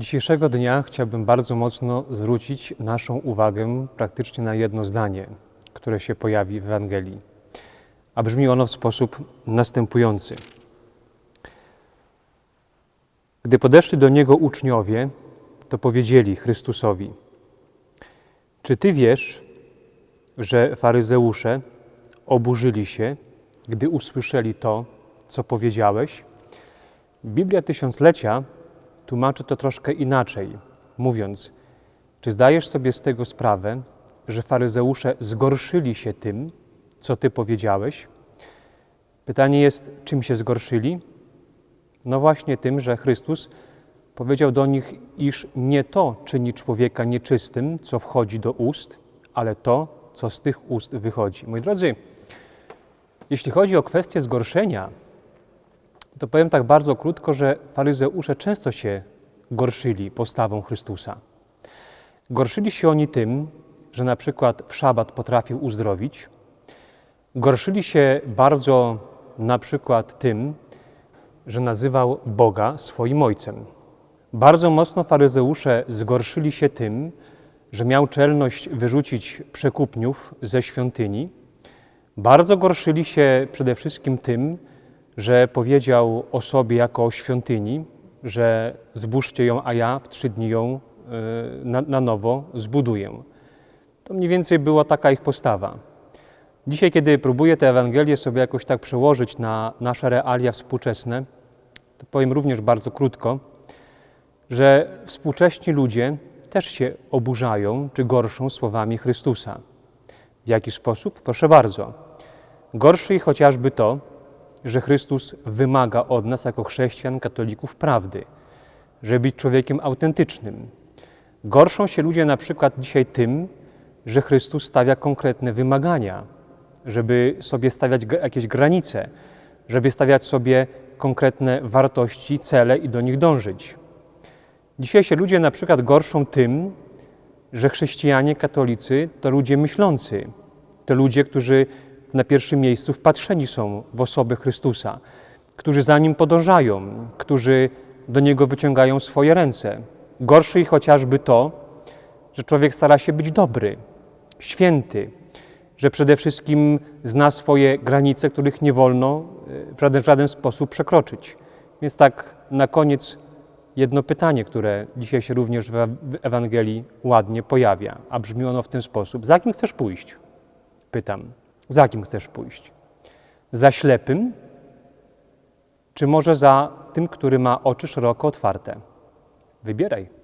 Dzisiejszego dnia chciałbym bardzo mocno zwrócić naszą uwagę praktycznie na jedno zdanie, które się pojawi w Ewangelii. A brzmi ono w sposób następujący. Gdy podeszli do niego uczniowie, to powiedzieli Chrystusowi: Czy ty wiesz, że faryzeusze oburzyli się, gdy usłyszeli to, co powiedziałeś? Biblia Tysiąclecia tłumaczy to troszkę inaczej, mówiąc: Czy zdajesz sobie z tego sprawę, że faryzeusze zgorszyli się tym, co ty powiedziałeś? Pytanie jest, czym się zgorszyli? No właśnie tym, że Chrystus powiedział do nich, iż nie to czyni człowieka nieczystym, co wchodzi do ust, ale to, co z tych ust wychodzi. Moi drodzy, jeśli chodzi o kwestię zgorszenia, to powiem tak bardzo krótko, że faryzeusze często się gorszyli postawą Chrystusa. Gorszyli się oni tym, że na przykład w szabat potrafił uzdrowić. Gorszyli się bardzo na przykład tym, że nazywał Boga swoim ojcem. Bardzo mocno faryzeusze zgorszyli się tym, że miał czelność wyrzucić przekupniów ze świątyni. Bardzo gorszyli się przede wszystkim tym, że powiedział o sobie jako o świątyni, że zbóżcie ją, a ja w trzy dni ją y, na, na nowo zbuduję. To mniej więcej była taka ich postawa. Dzisiaj, kiedy próbuję tę Ewangelię sobie jakoś tak przełożyć na nasze realia współczesne, to powiem również bardzo krótko, że współcześni ludzie też się oburzają czy gorszą słowami Chrystusa. W jaki sposób? Proszę bardzo. Gorszy chociażby to, że Chrystus wymaga od nas, jako chrześcijan, katolików, prawdy, żeby być człowiekiem autentycznym. Gorszą się ludzie na przykład dzisiaj tym, że Chrystus stawia konkretne wymagania, żeby sobie stawiać jakieś granice, żeby stawiać sobie konkretne wartości, cele i do nich dążyć. Dzisiaj się ludzie na przykład gorszą tym, że chrześcijanie, katolicy to ludzie myślący, to ludzie, którzy na pierwszym miejscu wpatrzeni są w osobę Chrystusa, którzy za nim podążają, którzy do niego wyciągają swoje ręce. Gorszy ich chociażby to, że człowiek stara się być dobry, święty, że przede wszystkim zna swoje granice, których nie wolno e, w żaden, w żaden sposób przekroczyć. Więc tak na koniec jedno pytanie, które dzisiaj się również w Ewangelii ładnie pojawia, a brzmi ono w ten sposób: Za kim chcesz pójść? Pytam. Za kim chcesz pójść? Za ślepym, czy może za tym, który ma oczy szeroko otwarte? Wybieraj.